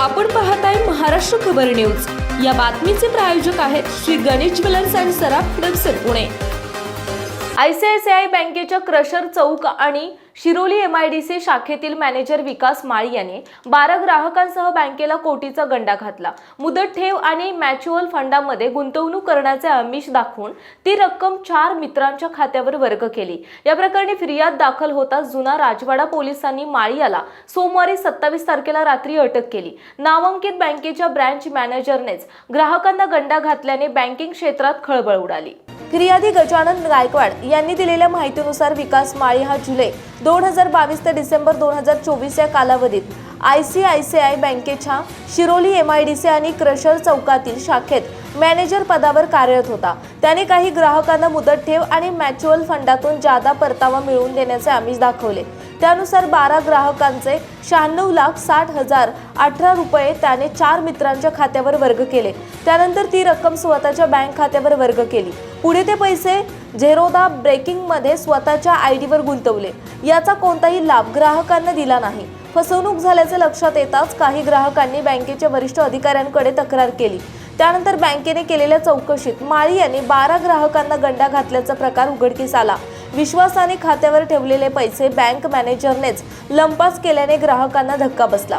आपण पाहताय महाराष्ट्र खबर न्यूज. या बातमीचे प्रायोजक आहेत Shri Ganesh jewellers and Saraf Hadapsar Pune. ICICI बँकेच्या क्रशर चौक आणि शिरोली एमआयडीसी शाखेतील मॅनेजर विकास माळी याने बारा ग्राहकांसह बँकेला कोटीचा गंडा घातला. मुदत ठेव आणि मॅच्युअल फंडामध्ये गुंतवणूक करण्याचे आमिष दाखवून ती रक्कम चार मित्रांच्या खात्यावर वर्ग केली. या प्रकरणी फिर्याद दाखल होताच जुना राजवाडा पोलिसांनी माळी याला सोमवारी सत्तावीस तारखेला रात्री अटक केली. नामांकित बँकेच्या ब्रँच मॅनेजरनेच ग्राहकांना गंडा घातल्याने बँकिंग क्षेत्रात खळबळ उडाली. फिर्यादी गजानन गायकवाड यांनी दिलेल्या माहितीनुसार विकास माळी हा जुलै दोन हजार बावीस ते डिसेंबर दोन हजार चोवीस या कालावधीत I C I C I बँकेच्या Shiroli M I D C आणि क्रशर चौकातील शाखेत मॅनेजर पदावर कार्यरत होता. त्याने काही ग्राहकांना मुदत ठेव आणि म्युच्युअल फंडातून जादा परतावा मिळवून देण्याचे आमिष दाखवले. त्यानुसार बारा ग्राहकांचे शहाण्णव लाख साठ हजार अठरा रुपये त्याने चार मित्रांच्या खात्यावर वर्ग केले. त्यानंतर ती रक्कम स्वतःच्या बँक खात्यावर वर्ग केली. पुढे ते पैसे झेरोदा ब्रेकिंगमध्ये स्वतःच्या आय डीवर गुंतवले. याचा कोणताही लाभ ग्राहकांना दिला नाही. फसवणूक झाल्याचे लक्षात येताच काही ग्राहकांनी बँकेच्या वरिष्ठ अधिकाऱ्यांकडे तक्रार केली. त्यानंतर बँकेने केलेल्या चौकशीत माळी यांनी बारा ग्राहकांना गंडा घातल्याचा प्रकार उघडकीस आला. विश्वासाने खात्यावर ठेवलेले पैसे बँक मॅनेजरनेच लंपास केल्याने ग्राहकांना धक्का बसला.